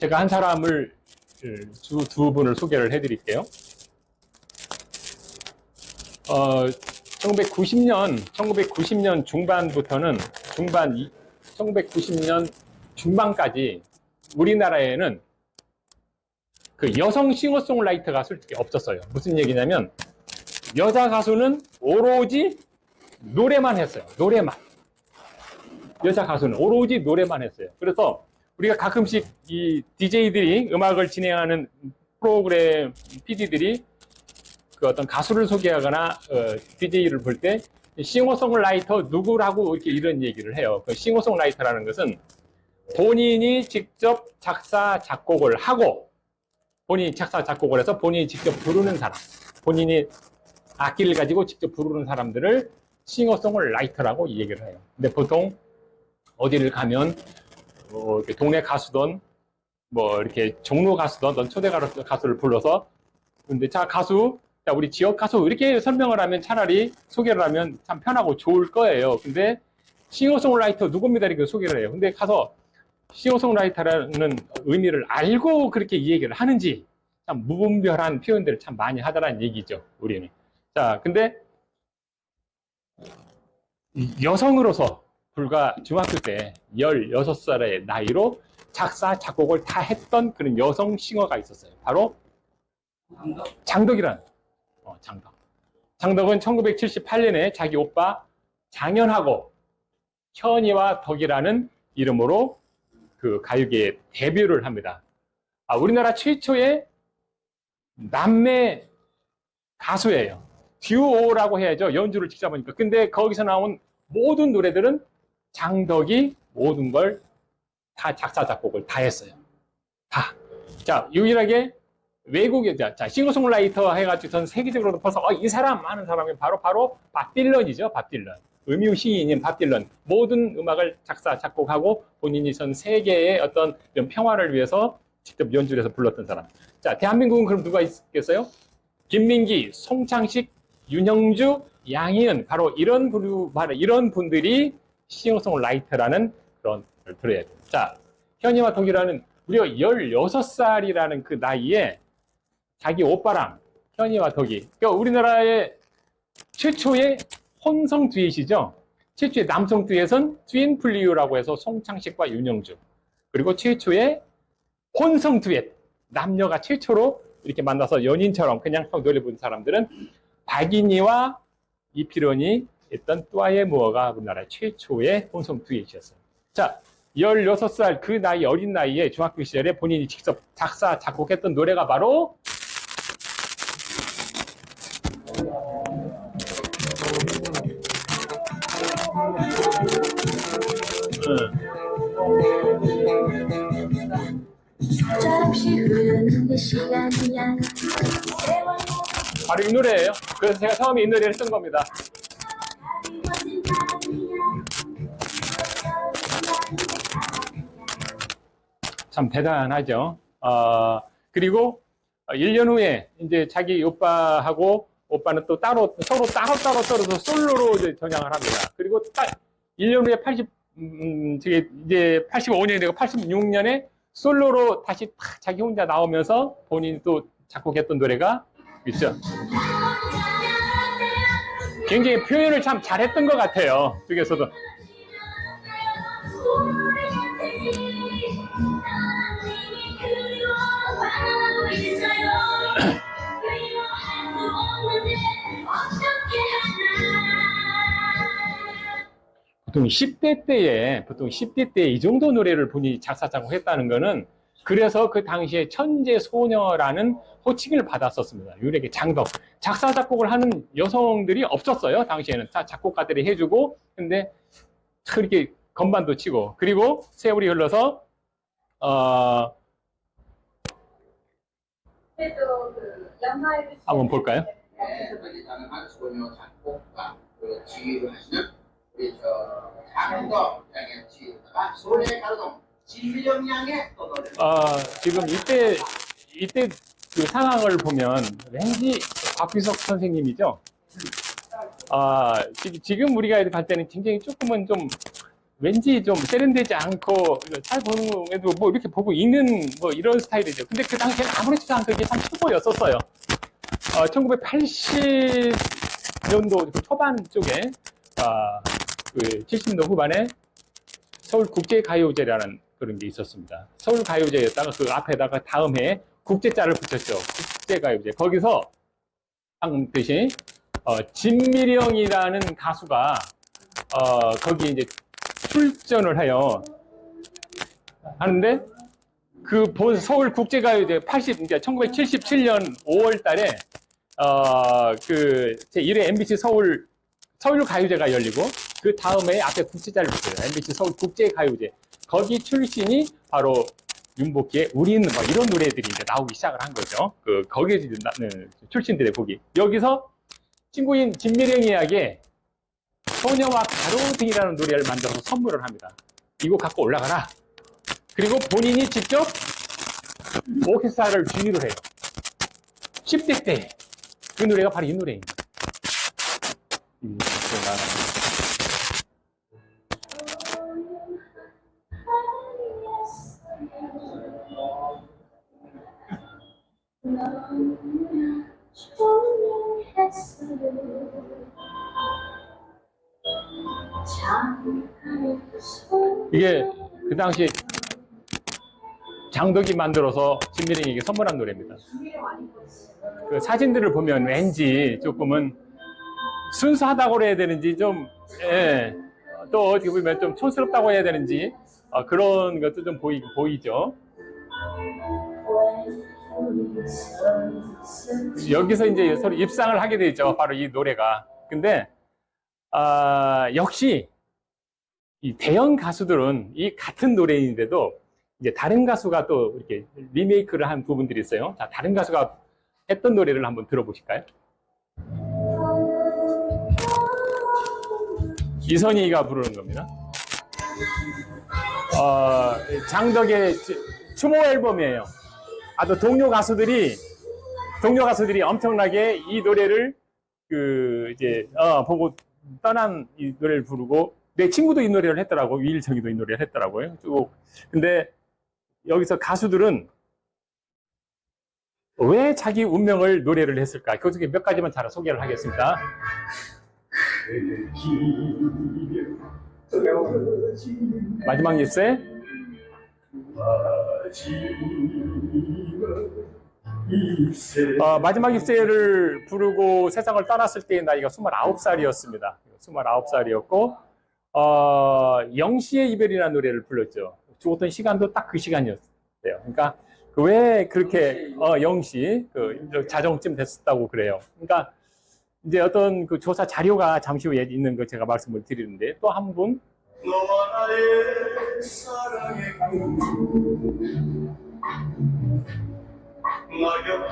제가 한 사람을 두, 두 분을 소개를 해드릴게요. 어, 1990년, 1990년 중반부터는 중반, 이- 1990년 중반까지 우리나라에는 그 여성 싱어송라이터가 솔직히 없었어요. 무슨 얘기냐면 여자 가수는 오로지 노래만 했어요. 노래만. 여자 가수는 오로지 노래만 했어요. 그래서 우리가 가끔씩 이 DJ들이 음악을 진행하는 프로그램 PD들이 그 어떤 가수를 소개하거나 어, DJ를 볼 때 싱어송라이터 누구라고 이렇게 이런 얘기를 해요. 그 싱어송라이터라는 것은 본인이 직접 작사 작곡을 하고 본인이 작사 작곡을 해서 본인이 직접 부르는 사람, 본인이 악기를 가지고 직접 부르는 사람들을 싱어송라이터라고 얘기를 해요. 근데 보통 어디를 가면 뭐 이렇게 동네 가수든 뭐 이렇게 종로 가수든 어떤 초대 가수- 가수를 불러서 근데 자 가수 자 우리 지역 가수 이렇게 설명을 하면 차라리 소개를 하면 참 편하고 좋을 거예요. 근데 싱어송라이터 누굽니다 이렇게 소개를 해요. 근데 가서 싱어송라이터라는 의미를 알고 그렇게 이 얘기를 하는지 참 무분별한 표현들을 참 많이 하더라는 얘기죠. 우리는. 자 근데 여성으로서 불과 중학교 때 16살의 나이로 작사, 작곡을 다 했던 그런 여성 싱어가 있었어요. 바로 장덕이라는, 어, 장덕. 장덕은 1978년에 자기 오빠 장현하고 현이와 덕이라는 이름으로 그 가요계에 데뷔를 합니다. 아, 우리나라 최초의 남매 가수예요. 듀오라고 해야죠. 연주를 직접 하니까. 근데 거기서 나온 모든 노래들은 장덕이 모든 걸 다 작사, 작곡을 다 했어요. 다. 자, 유일하게 외국에, 자, 자, 싱어송라이터 해가지고 전 세계적으로도 퍼서, 어, 이 사람 하는 사람이 바로, 바로 밥 딜런이죠. 밥 딜런. 음유 시인인 밥 딜런. 모든 음악을 작사, 작곡하고 본인이 전 세계의 어떤 이런 평화를 위해서 직접 연주를 해서 불렀던 사람. 자, 대한민국은 그럼 누가 있겠어요? 김민기, 송창식, 윤형주, 양희은 바로 이런 분 바로 이런 분들이 싱어송라이터라는 그런 걸 들어야 돼요. 자, 현이와 동이라는 무려 16살이라는 그 나이에 자기 오빠랑 현이와 덕이 그러니까 우리나라의 최초의 혼성 듀엣이죠. 최초의 남성 듀엣은 트윈 플리유라고 해서 송창식과 윤영주 그리고 최초의 혼성 듀엣 남녀가 최초로 이렇게 만나서 연인처럼 그냥 노래 부른 사람들은 박인희와 이필원이 했던 뚜아의 무어가 우리나라 최초의 혼성 듀엣이었어요. 자, 16살 그 나이 어린 나이에 중학교 시절에 본인이 직접 작사 작곡했던 노래가 바로 그 바로 이 노래예요. 그래서 제가 처음에 이 노래를 쓴 겁니다. 참 대단하죠. 어, 그리고 1년 후에 이제 자기 오빠하고 오빠는 또 따로 서로 따로 따로 떨어서 솔로로 이제 전향을 합니다. 그리고 딱 1년 후에 80 음, 저게 이제 85년이 되고 86년에 솔로로 다시 탁 자기 혼자 나오면서 본인이 또 작곡했던 노래가 있죠. 굉장히 표현을 참 잘했던 것 같아요. 쪽에서도. 보통 10대 때에, 보통 10대 때 이 정도 노래를 본인이 작사, 작곡 했다는 거는 그래서 그 당시에 천재 소녀라는 호칭을 받았었습니다. 유력의 장덕. 작사, 작곡을 하는 여성들이 없었어요. 당시에는. 다 작곡가들이 해주고, 근데 그렇게 건반도 치고. 그리고 세월이 흘러서, 어, 그 한번 볼까요? 여 우리 저 장덕 양의 지휘다가 소녀의 가르동 진미령 양의 또 노래. 어, 지금 이때, 이때 그 상황을 보면 왠지 박비석 선생님이죠? 아, 지- 지금 우리가 갈 때는 굉장히 조금은 좀 왠지 좀 세련되지 않고 잘 보는에도 뭐 이렇게 보고 있는 뭐 이런 스타일이죠. 근데 그 당시에는 아무렇지도 않게 이게 참 최고였었어요. 어, 1980년도 그 초반 쪽에 아, 그 70년도 후반에 서울 국제가요제라는 그런 게 있었습니다. 서울 가요제였다가 그 앞에다가 다음 해에 국제자를 붙였죠. 국제가요제. 거기서 방금 뜻이 어, 진미령이라는 가수가 어, 거기 이제 출전을 해요. 하는데 그 본 서울 국제가요제 80, 그러니까 1977년 5월 달에 어, 그 제1회 MBC 서울 서울 가요제가 열리고 그 다음에 앞에 국제자를 붙여요. MBC 서울 국제가요제. 거기 출신이 바로 윤복희의 우리는 뭐 이런 노래들이 이제 나오기 시작을 한 거죠. 그 거기 이제 나- 네, 출신들의 곡이 여기서 친구인 김미령이에게 소녀와 가로등이라는 노래를 만들어서 선물을 합니다. 이거 갖고 올라가라. 그리고 본인이 직접 오케스트라를 주의를 해요. 10대 때 그 노래가 바로 이 노래입니다. 이 노래가 이게 그 당시 장덕이 만들어서 진미령에게 선물한 노래입니다. 그 사진들을 보면 왠지 조금은 순수하다고 해야 되는지 좀, 예, 또 어떻게 보면 좀 촌스럽다고 해야 되는지 어, 그런 것도 좀 보이, 보이죠. 여기서 이제 서로 입상을 하게 되죠. 바로 이 노래가. 근데, 아, 역시 이 대형 가수들은 이 같은 노래인데도 이제 다른 가수가 또 이렇게 리메이크를 한 부분들이 있어요. 자, 다른 가수가 했던 노래를 한번 들어보실까요? 이선희가 부르는 겁니다. 어, 장덕의 추모 앨범이에요. 아또 동료 가수들이 동료 가수들이 엄청나게 이 노래를 그 이제 어, 보고 떠난 이 노래를 부르고 내 친구도 이 노래를 했더라고 위일정이도 이 노래를 했더라고요. 쭉 근데 여기서 가수들은 왜 자기 운명을 노래를 했을까? 그 중에 몇 가지만 잘 소개를 하겠습니다. 마지막 일세 어, 마지막 입세를 부르고 세상을 떠났을 때의 나이가 29살이었습니다. 29살이었고, 어, 영시의 이별이라는 노래를 불렀죠. 죽었던 시간도 딱 그 시간이었어요. 그러니까, 그 왜 그렇게, 어, 영시, 그, 자정쯤 됐었다고 그래요. 그러니까, 이제 어떤 그 조사 자료가 잠시 후에 있는 거 제가 말씀을 드리는데, 또 한 분, 너와 나의 사랑의 꿈 낙엽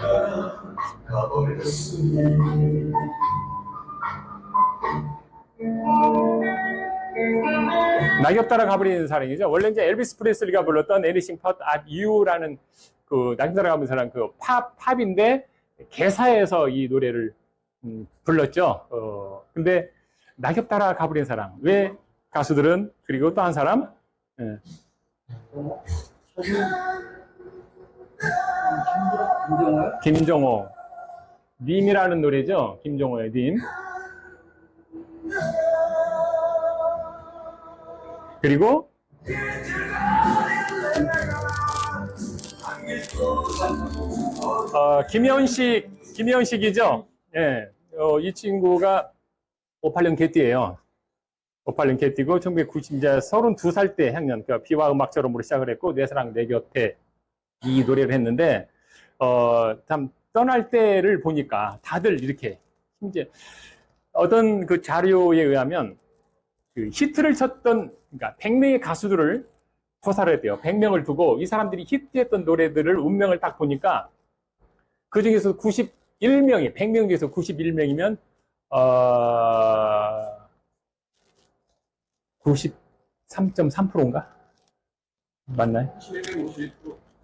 가버렸으니 낙엽 따라 가버리는 사랑이죠. 원래 이제 엘비스 프레슬리가 불렀던 Anything But At You라는 그 낙엽 따라 가버리는 사랑 그 팝, 팝인데 개사에서 이 노래를 음, 불렀죠. 어, 근데 낙엽 따라 가버리는 사랑. 왜 가수들은 그리고 또 한 사람 예. 김종호 님이라는 노래죠. 김종호의 님. 그리고 어, 김현식, 김현식이죠. 예, 어, 이 친구가 58년 개띠예요. 58년 개띠고 1990년 32살 때 학년, 그 비와 음악처럼으로 시작을 했고 내 사랑 내 곁에 이 노래를 했는데 어, 참 떠날 때를 보니까 다들 이렇게 심지어 어떤 그 자료에 의하면 그 히트를 쳤던 그러니까 100명의 가수들을 조사를 했대요. 100명을 두고 이 사람들이 히트했던 노래들을 운명을 딱 보니까 그 중에서 91명이 100명 중에서 91명이면 어 93.3%인가? 맞나요?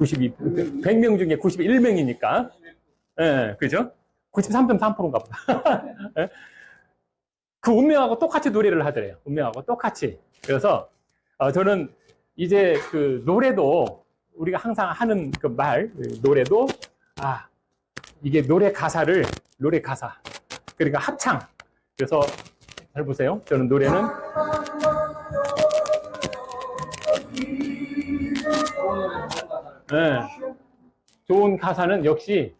92, 100명 중에 91명이니까. 예, 그죠? 93.3%인가 보다. 예? 그 운명하고 똑같이 노래를 하더래요. 운명하고 똑같이. 그래서 어, 저는 이제 그 노래도 우리가 항상 하는 그 말, 노래도 아, 이게 노래 가사를, 노래 가사. 그러니까 합창. 그래서 잘 보세요. 저는 노래는 네. 좋은 가사는 역시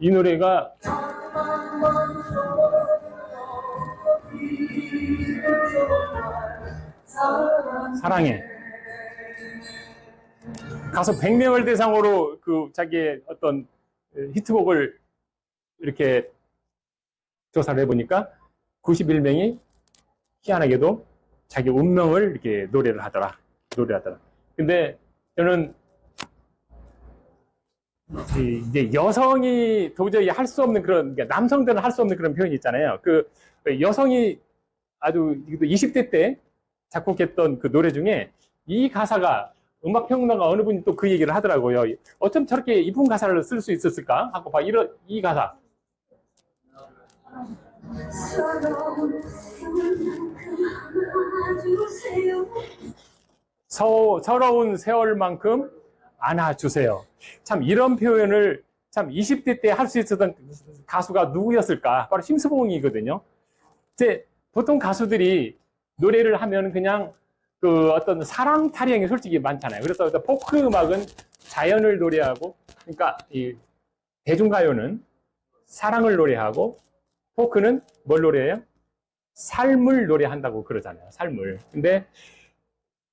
이 노래가 사랑해. 가수 100명을 대상으로 그 자기의 어떤 히트곡을 이렇게 조사를 해보니까 91명이 희한하게도 자기 운명을 이렇게 노래를 하더라. 노래를 하더라. 근데 저는 이- 이제 여성이 도저히 할 수 없는 그런, 그러니까 남성들은 할 수 없는 그런 표현이 있잖아요. 그 여성이 아주 20대 때 작곡했던 그 노래 중에 이 가사가 음악 평론가 어느 분이 또 그 얘기를 하더라고요. 어쩜 저렇게 이쁜 가사를 쓸 수 있었을까? 하고 봐. 이런, 이 가사. 서, 서러운 세월만큼 안아주세요. 참 이런 표현을 참 20대 때 할 수 있었던 가수가 누구였을까? 바로 심수봉이거든요. 이제 보통 가수들이 노래를 하면 그냥 그 어떤 사랑 타령이 솔직히 많잖아요. 그래서 포크 음악은 자연을 노래하고, 그러니까 이 대중가요는 사랑을 노래하고, 포크는 뭘 노래해요? 삶을 노래한다고 그러잖아요. 삶을. 근데